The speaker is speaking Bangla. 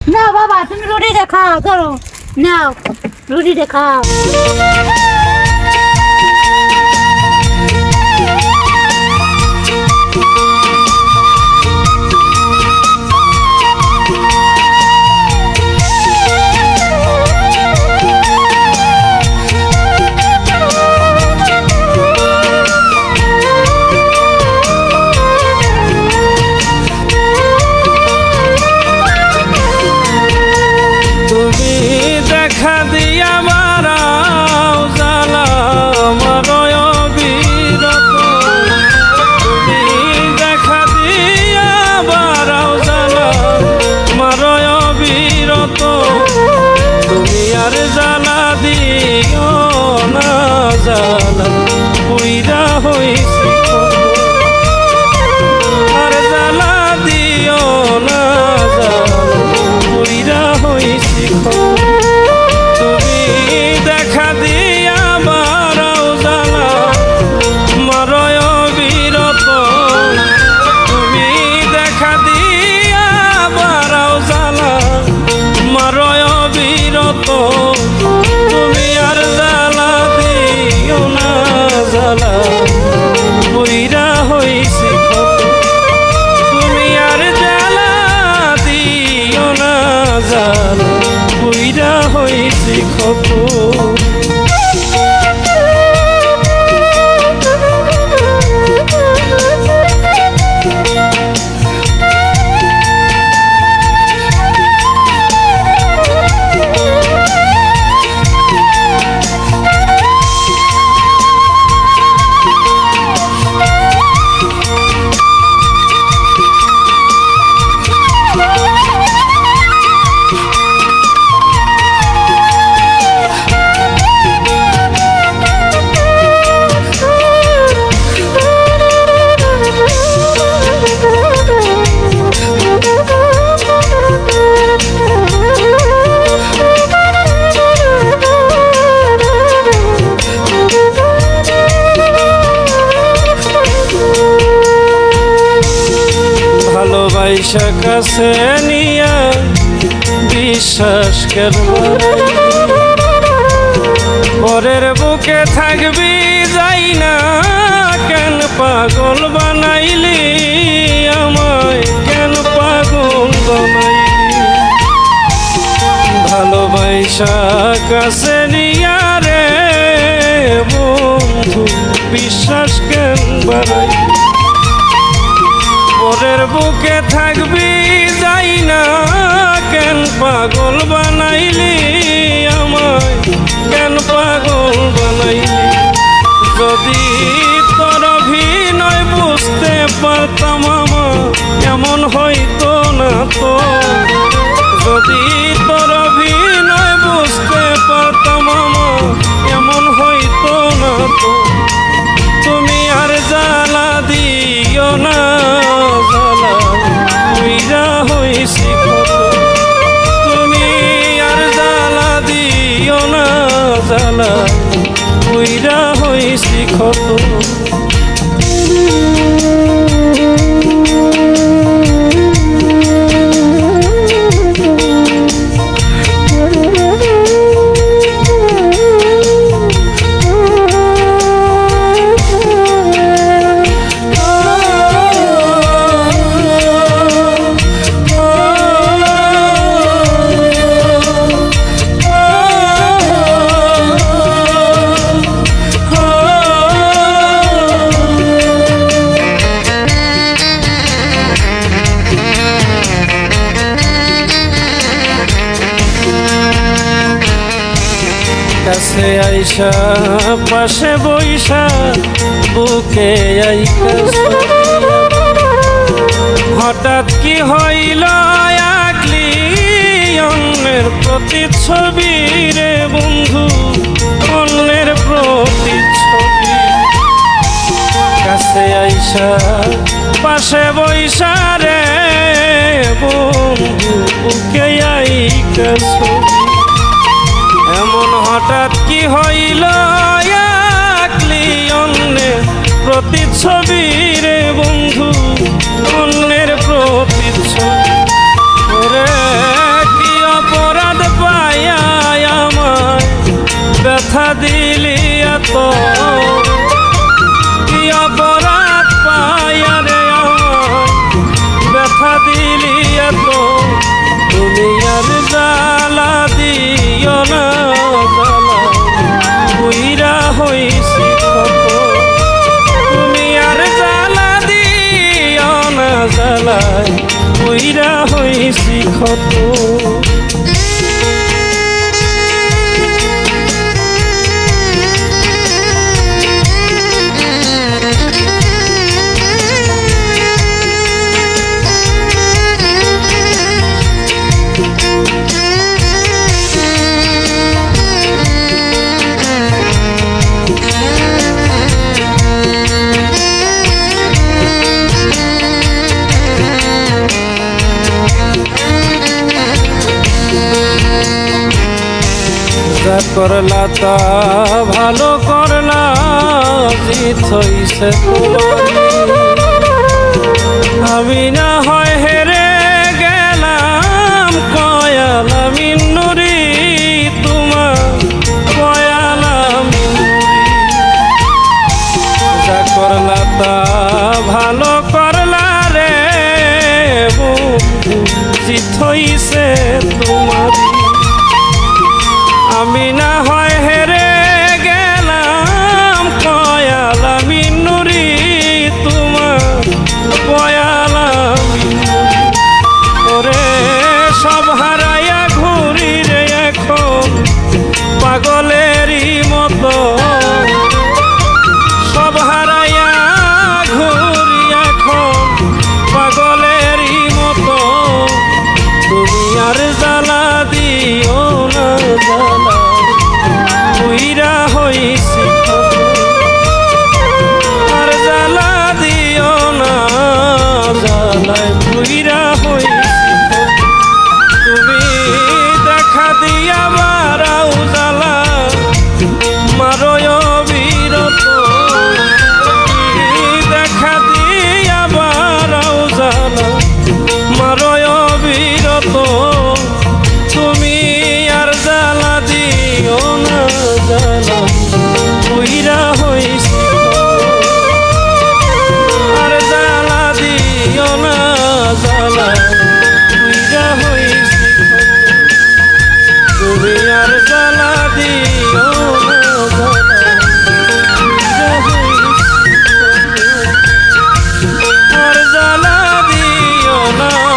না বাবা তুমি রুটি দেখাও ধরো নাও রুটি খাও জ্বালা বইরা হইছি পরের বুকে থাকবি, যাই না কেন পাগল বানাইলি আমায়, কেন পাগল বানাইলি? ভালোবাসা কাছে নিয়া বন্ধু, বিশ্বাস কেন বানাইলি? পরের বুকে থাকবি কেন পাগল বানাইলি। জ্বালা উইরা হইছি কত আইসা পাশে বইসা বুকে হঠাৎ কি হইল আকলি অন্যের ছবি রে বন্ধু, অন্যের প্রতিচ্ছবি। কাছে আইসা, পাশে বইসা রে, বন্ধু, বুকে আইকা ছবি এমন হঠাৎ কি হইল? অন্যের প্রতিচ্ছবি রে বন্ধু, অন্যের প্রতিচ্ছবি অপরাধ পায় আমায় ব্যথা দিলি এত? কইরা হইছি ক্ষত। করলা তা ভালো করলা হইছে আমি না হয় হেরে গেলাম কয়ালাম ইন্নুরি তোমার কয়ালাম যা করলা তা ভালো করলা রে বন্ধু, জিত হইছে তোমারই তুইরা হইছি তুমি আর জ্বালা দিও দিও না